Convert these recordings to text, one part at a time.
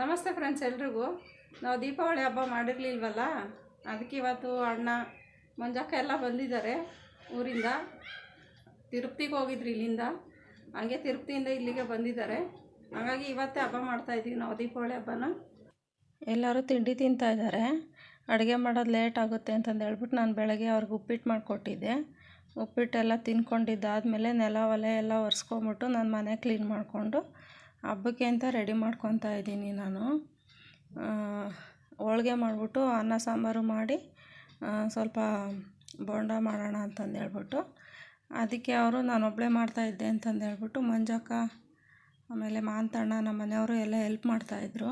ನಮಸ್ತೆ ಫ್ರೆಂಡ್ಸ್ ಎಲ್ರಿಗೂ. ನಾವು ದೀಪಾವಳಿ ಹಬ್ಬ ಮಾಡಿರಲಿಲ್ವಲ್ಲ? ಅದಕ್ಕೆ ಇವತ್ತು ಅಣ್ಣ, ಮಂಜಕ್ಕ ಎಲ್ಲ ಬಂದಿದ್ದಾರೆ ಊರಿಂದ. ತಿರುಪ್ತಿಗೆ ಹೋಗಿದ್ರು ಇಲ್ಲಿಂದ. ಹಾಗೆ ತಿರುಪ್ತಿಯಿಂದ ಇಲ್ಲಿಗೆ ಬಂದಿದ್ದಾರೆ. ಹಾಗಾಗಿ ಇವತ್ತೇ ಹಬ್ಬ ಮಾಡ್ತಾಯಿದ್ದೀವಿ ನಾವು ದೀಪಾವಳಿ ಹಬ್ಬನ. ಎಲ್ಲರೂ ತಿಂಡಿ ತಿಂತಾ ಇದ್ದಾರೆ. ಅಡುಗೆ ಮಾಡೋದು ಲೇಟ್ ಆಗುತ್ತೆ ಅಂತಂದು ಹೇಳ್ಬಿಟ್ಟು ನಾನು ಬೆಳಗ್ಗೆ ಅವ್ರಿಗೆ ಉಪ್ಪಿಟ್ಟು ಮಾಡಿಕೊಟ್ಟಿದ್ದೆ. ಉಪ್ಪಿಟ್ಟೆಲ್ಲ ತಿನ್ಕೊಂಡಿದ್ದಾದಮೇಲೆ ನೆಲ ಒಲೆ ಎಲ್ಲ ಒರೆಸ್ಕೊಂಬಿಟ್ಟು ನಾನು ಮನೆ ಕ್ಲೀನ್ ಮಾಡಿಕೊಂಡು ಹಬ್ಬಕ್ಕೆ ಅಂತ ರೆಡಿ ಮಾಡ್ಕೊತಾ ಇದ್ದೀನಿ ನಾನು. ಹೋಳ್ಗೆ ಮಾಡಿಬಿಟ್ಟು ಅನ್ನ ಸಾಂಬಾರು ಮಾಡಿ ಸ್ವಲ್ಪ ಬೋಂಡ ಮಾಡೋಣ ಅಂತಂದು ಹೇಳ್ಬಿಟ್ಟು, ಅದಕ್ಕೆ ಅವರು ನಾನೊಬ್ಬಳೇ ಮಾಡ್ತಾಯಿದ್ದೆ ಅಂತಂದು ಹೇಳ್ಬಿಟ್ಟು ಮಂಜಕ್ಕ, ಆಮೇಲೆ ಮಾಂತಣ್ಣ ನಮ್ಮ ಮನೆಯವರು ಎಲ್ಲ ಹೆಲ್ಪ್ ಮಾಡ್ತಾಯಿದ್ರು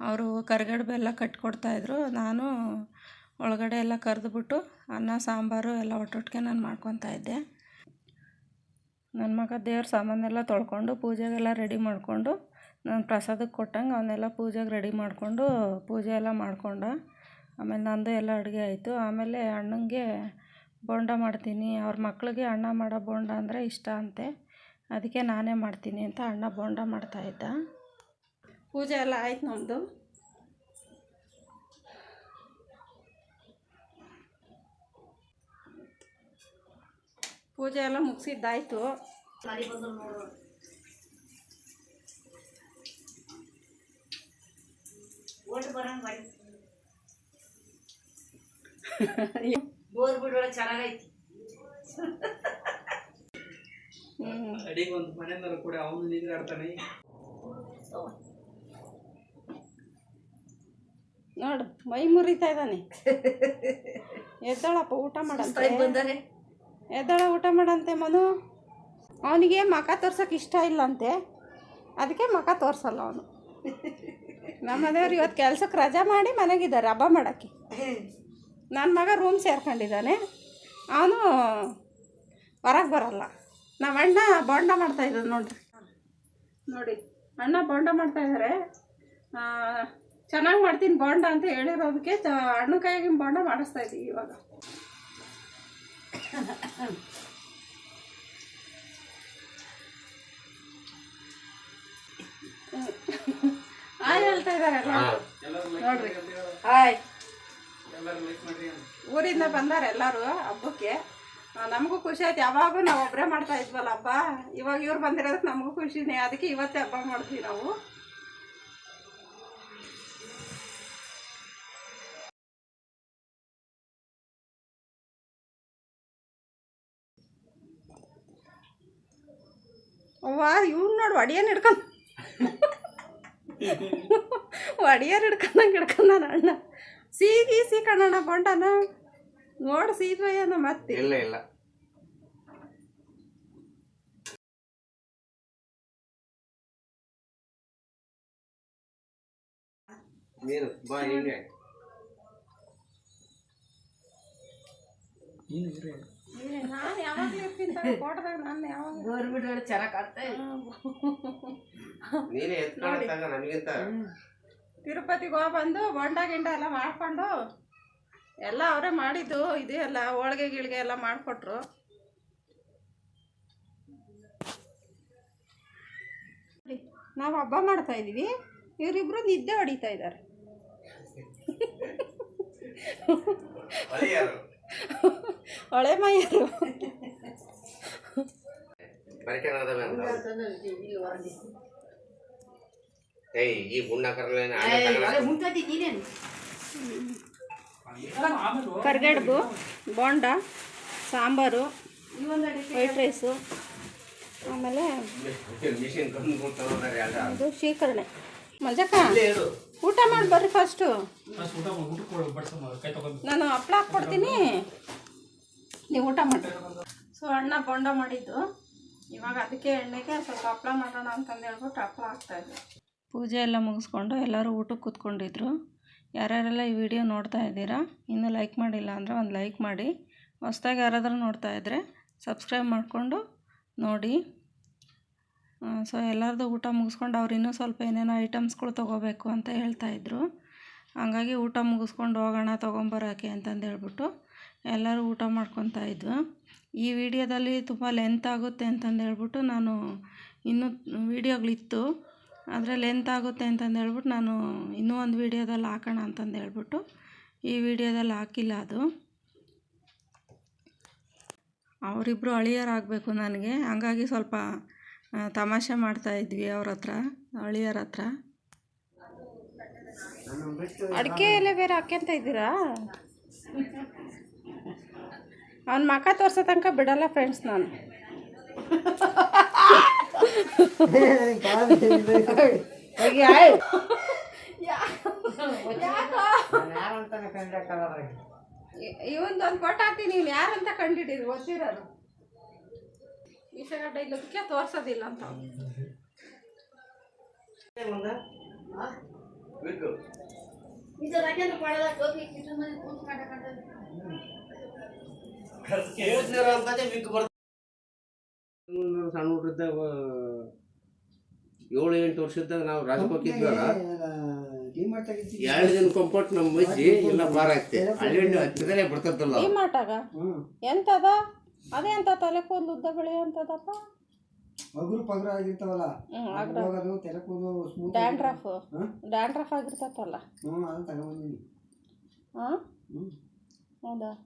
ಅವರು ಕರಿಗಡುಬು ಬೆಲ್ಲ ಕಟ್ಕೊಡ್ತಾಯಿದ್ರು ನಾನು ಒಳಗಡೆ ಎಲ್ಲ ಕರೆದ್ಬಿಟ್ಟು ಅನ್ನ, ಸಾಂಬಾರು ಎಲ್ಲ ಒಟ್ಟೊಟ್ಟಿಗೆ ನಾನು ಮಾಡ್ಕೊತಾ ಇದ್ದೆ. ನನ್ನ ಮಗ ದೇವ್ರ ಸಾಮಾನೆಲ್ಲ ತೊಳ್ಕೊಂಡು ಪೂಜೆಗೆಲ್ಲ ರೆಡಿ ಮಾಡಿಕೊಂಡು ನಾನು ಪ್ರಸಾದಕ್ಕೆ ಕೊಟ್ಟಂಗೆ ಅವನ್ನೆಲ್ಲ ಪೂಜೆಗೆ ರೆಡಿ ಮಾಡಿಕೊಂಡು ಪೂಜೆ ಎಲ್ಲ ಮಾಡ್ಕೊಂಡ. ಆಮೇಲೆ ನಂದು ಎಲ್ಲ ಅಡುಗೆ ಆಯಿತು. ಆಮೇಲೆ ಅಣ್ಣಂಗೆ ಬೋಂಡ ಮಾಡ್ತೀನಿ. ಅವ್ರ ಮಕ್ಕಳಿಗೆ ಅಣ್ಣ ಮಾಡೋ ಬೋಂಡ ಅಂದರೆ ಇಷ್ಟ ಅಂತೆ. ಅದಕ್ಕೆ ನಾನೇ ಮಾಡ್ತೀನಿ ಅಂತ ಅಣ್ಣ ಬೋಂಡ ಮಾಡ್ತಾಯಿದ್ದ ಪೂಜೆ ಎಲ್ಲ ಆಯ್ತು ನಮ್ಮದು. ಪೂಜೆ ಎಲ್ಲ ಮುಗಿಸಿದ್ದಾಯ್ತು. ಬೋರ್ ಬಿಡೋಳ ಚೆನ್ನಾಗೈತಿ. ಹ್ಞೂ ಅಡಿಗೆ ಒಂದು ಮನೆಯಲ್ಲ ಕೂಡ ಅವನು ನೀರಾಡ್ತಾನೆ ನೋಡು ಮೈ ಮುರಿತಾ ಇದ್ದಾನೆ. ಎದ್ದಾಳಪ್ಪ ಊಟ ಮಾಡ ಬಂದರೆ ಎದ್ದಾಳ ಊಟ ಮಾಡಂತೆ ಮನು? ಅವನಿಗೆ ಮಖ ತೋರ್ಸೋಕೆ ಇಷ್ಟ ಇಲ್ಲಂತೆ. ಅದಕ್ಕೆ ಮಖ ತೋರಿಸಲ್ಲ ಅವನು. ನಮ್ಮ ಮನೆಯವ್ರು ಇವತ್ತು ಕೆಲ್ಸಕ್ಕೆ ರಜಾ ಮಾಡಿ ಮನೆಗಿದ್ದಾರೆ, ಹಬ್ಬ ಮಾಡೋಕ್ಕೆ. ನನ್ನ ಮಗ ರೂಮ್ ಸೇರ್ಕೊಂಡಿದ್ದಾನೆ. ಅವನು ಹೊರಗೆ ಬರಲ್ಲ. ನಮ್ಮ ಅಣ್ಣ ಬೋಂಡ ಮಾಡ್ತಾ ಇದ್ದಾನೆ ನೋಡ್ರಿ. ನೋಡಿ, ಅಣ್ಣ ಬೋಂಡ ಮಾಡ್ತಾ ಇದ್ದಾರೆ ಚೆನ್ನಾಗಿ ಮಾಡ್ತೀನಿ ಬೋಂಡ ಅಂತ ಹೇಳಿರೋದಕ್ಕೆ ಅಣ್ಣ ಕೈಯಾಗಿನ ಬೋಂಡ ಮಾಡಿಸ್ತಾ ಇದ್ದೀವಿ ಇವಾಗ. ಆಯ್ ಹೇಳ್ತಾ ಇದ್ದಾರೆ ನೋಡ್ರಿ. ಹಾಯ್. ಊರಿಂದ ಬಂದಾರೆ ಎಲ್ಲರೂ ಹಬ್ಬಕ್ಕೆ. ನಮಗೂ ಖುಷಿ ಆಯ್ತು. ಯಾವಾಗೂ ನಾವು ಒಬ್ಬರೇ ಮಾಡ್ತಾ ಇದ್ವಲ್ಲ ಹಬ್ಬ? ಇವಾಗ ಇವ್ರು ಬಂದಿರೋದಕ್ಕೆ ನಮಗೂ ಖುಷಿನೇ. ಅದಕ್ಕೆ ಇವತ್ತೇ ಹಬ್ಬ ಮಾಡ್ತೀವಿ ನಾವು. ಅವ್ವ ಇವ್ನು ನೋಡು ಒಡಿಯನ್ ಹಿಡ್ಕೊಂಡು. ಒಡಿಯರ್ ಹಿಡ್ಕೊಂಡಂಗೆ ಹಿಡ್ಕೊಂಡಾನ ಅಣ್ಣ. ಸೀಗಿ ಸೀಕಣ್ಣ ಕಣ್ಣಣ್ಣ ಬಂಡನ ನೋಡು ಸೀದ್ವಯ್ಯನ ಮತ್ತೆ. ಇಲ್ಲ ಇಲ್ಲ. ನೀನು ಬಾ ಹಿಂಗೆ. ನೀನು. ನಾನು ಯಾವಾಗಲೂ ಇರ್ತೀನಿ ಕೋಟದಾಗ ನಾನು ಯಾವಾಗ ಬೋರ್ ಬಿಡೋಳ ಚೆನ್ನಾಗ್ ಕಾಣ್ತಾ ನೀನೇ ಎತ್ಕೊಳ್ಳೋದಾಗ ನಮಗಿಂತ ತಿರುಪತಿಗೆ ಹೋಗಿ ಬಂದು ಬೊಂಡ ಗಿಂಡ ಎಲ್ಲ ಮಾಡಿಕೊಂಡು ಎಲ್ಲ ಅವರೇ ಮಾಡಿದ್ದು ಇದು ಎಲ್ಲ ಹೋಳಿಗೆ ಗಿಳಿಗೆ ಎಲ್ಲ ಮಾಡಿಕೊಟ್ರು. ನಾವು ಹಬ್ಬ ಮಾಡ್ತಾ ಇದೀವಿ. ಇವರಿಬ್ರು ನಿದ್ದೆ ಹೊಡಿತಾ ಇದ್ದಾರೆ. ಹಳೆ ಮೈಯರು. ಈ ಗುಂಡ. ಕರ್ಗಡ್ಬು ಬೋಂಡ ಸಾಂಬಾರು ವೈಟ್ ರೈಸು ಆಮೇಲೆ ಇದು ಶೀಕರಣೆ ಮಂಜಕ್ಕ ಇಲ್ಲೇ ಊಟ ಮಾಡಿ ಬರ್ರಿ ಫಸ್ಟು ಫಸ್ಟ್ ಊಟ ಮಾಡಿ ಊಟಕ್ಕೆ ಕೈ ತಗೊಂಡು. ನಾನು ಹಪ್ಳ ಹಾಕ್ಕೊಡ್ತೀನಿ. ನೀವು ಊಟ ಮಾಡಿ ಸೊ ಅಣ್ಣ ಬೋಂಡ ಮಾಡಿದ್ದು. ಇವಾಗ ಅದಕ್ಕೆ ಎಣ್ಣೆಗೆ ಸ್ವಲ್ಪ ಹಪ್ಳ ಮಾಡೋಣ ಅಂತಂದು ಹೇಳ್ಬಿಟ್ಟು ಹಪ್ಳ ಹಾಕ್ತಾಯಿದ್ದೆ ಪೂಜೆ ಎಲ್ಲ ಮುಗಿಸ್ಕೊಂಡು ಎಲ್ಲರೂ ಊಟಕ್ಕೆ ಕೂತ್ಕೊಂಡಿದ್ರು. ಯಾರ್ಯಾರೆಲ್ಲ ಈ ವಿಡಿಯೋ ನೋಡ್ತಾ ಇದ್ದೀರಾ, ಇನ್ನೂ ಲೈಕ್ ಮಾಡಿಲ್ಲ ಅಂದರೆ ಒಂದು ಲೈಕ್ ಮಾಡಿ. ಹೊಸ್ದಾಗಿ ಯಾರಾದರೂ ನೋಡ್ತಾ ಇದ್ದರೆ ಸಬ್ಸ್ಕ್ರೈಬ್ ಮಾಡಿಕೊಂಡು ನೋಡಿ. ಸೊ ಎಲ್ಲರದು ಊಟ ಮುಗಿಸ್ಕೊಂಡು ಅವ್ರು ಇನ್ನೂ ಸ್ವಲ್ಪ ಏನೇನೋ ಐಟಮ್ಸ್ಗಳು ತೊಗೋಬೇಕು ಅಂತ ಹೇಳ್ತಾಯಿದ್ರು ಹಂಗಾಗಿ ಊಟ ಮುಗಿಸ್ಕೊಂಡು ಹೋಗೋಣ, ತೊಗೊಂಬರೋಕೆ ಅಂತಂದು ಹೇಳ್ಬಿಟ್ಟು ಎಲ್ಲರೂ ಊಟ ಮಾಡ್ಕೊತಾ ಇದ್ವು. ಈ ವಿಡಿಯೋದಲ್ಲಿ ತುಂಬ ಲೆಂತ್ ಆಗುತ್ತೆ ಅಂತಂದು ಹೇಳ್ಬಿಟ್ಟು ನಾನು ಇನ್ನೂ ವೀಡಿಯೋಗಳಿತ್ತು. ಆದರೆ ಲೆಂತ್ ಆಗುತ್ತೆ ಅಂತಂದು ಹೇಳ್ಬಿಟ್ಟು ನಾನು ಇನ್ನೂ ಒಂದು ವೀಡಿಯೋದಲ್ಲಿ ಹಾಕೋಣ ಅಂತಂದು ಹೇಳ್ಬಿಟ್ಟು ಈ ವಿಡಿಯೋದಲ್ಲಿ ಹಾಕಿಲ್ಲ ಅದು. ಅವರಿಬ್ಬರು ಅಳಿಯರಾಗಬೇಕು ನನಗೆ. ಹಾಗಾಗಿ ಸ್ವಲ್ಪ ತಮಾಷೆ ಮಾಡ್ತಾ ಇದ್ವಿ ಅವ್ರ ಹತ್ರ, ಅಳಿಯರ ಹತ್ರ. ಅಡಿಕೆ ಎಲೆ ಬೇರೆ ಹಾಕ್ಯಂತ ಇದ್ದೀರಾ? ಅವ್ನ ಮಖ ತೋರ್ಸೋ ತನಕ ಬಿಡಲ್ಲ ಫ್ರೆಂಡ್ಸ್ ನಾನು. ಇವಂದು ಒಂದು ಫೋಟೋ ಹಾಕ್ತೀನಿ ನೀವು ಯಾರಂತ ಕಂಡಿಡೀರಿ, ಗೊತ್ತಿರೋದು. ಈಸಗಡ್ಡ ಇಲ್ಲದಕ್ಕೆ ತೋರ್ಸೋದಿಲ್ಲ ಅಂತ. ಇದು ರಾಜೇಂದ್ರ ಪಾಳದ ಟೋಪಿ ಕಿತ್ತು ಮನೆ ಕೂತ್ಕೊಂಡ ಕಂಡ ಕಂಡ ಸಣ್ಣ ಹುಡ್ರಿದ್ದಾಗ ಏಳು ಎಂಟು ವರ್ಷದಾಗ ನಾವು ರಾಜಕ್ಕೆ ಎರಡು ದಿನ ಕಂಪೌಟ್ ನಮ್ಮ ಮಜ್ಜಿ ಎಲ್ಲ ಬಾರ ಐತೆ. ಅಲ್ಲಿ ಹತ್ತಿರಲ್ಲೇ ಬಿಡ್ತದಲ್ಲ ಈ ಮಾಟಾಗ ಎಂತದ? ಅದೇ ಅಂತ ತಲೆ ಕೂದಲು ಉದ್ದ ಬೆಳೆಯುವಂತದಪ್ಪ ಅಂತದಪ್ಪ ಪಗುರು ಆಗಿರ್ತಾವಲ್ಲ. ಅದು ತೆಲೆ ಕೂದಲು ಸ್ಮೂತ್ ಡ್ಯಾಂಡ್ರಫ್ ಡ್ಯಾಂಡ್ರಫ್ ಆಗಿರ್ತೈತಲ್ಲ. ಹ್ಞೂ ಅದು ತಗೊಂಬಂದಿನಿ ಹಾಂ?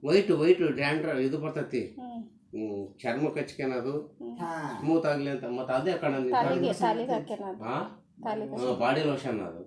ವೈಟ್ ವೈಟ್ ಡ್ಯಾಂಡ್ರ ಇದು ಬರ್ತೈತಿ. ಚರ್ಮ ಕಚ್ಕೆನದು. ಸ್ಮೂತ್ ಆಗ್ಲಿ ಅಂತ ಮತ್ತೆ ಅದೇ ಕಣ ಬಾಡಿ ಲೋಷನ್ ಅದು.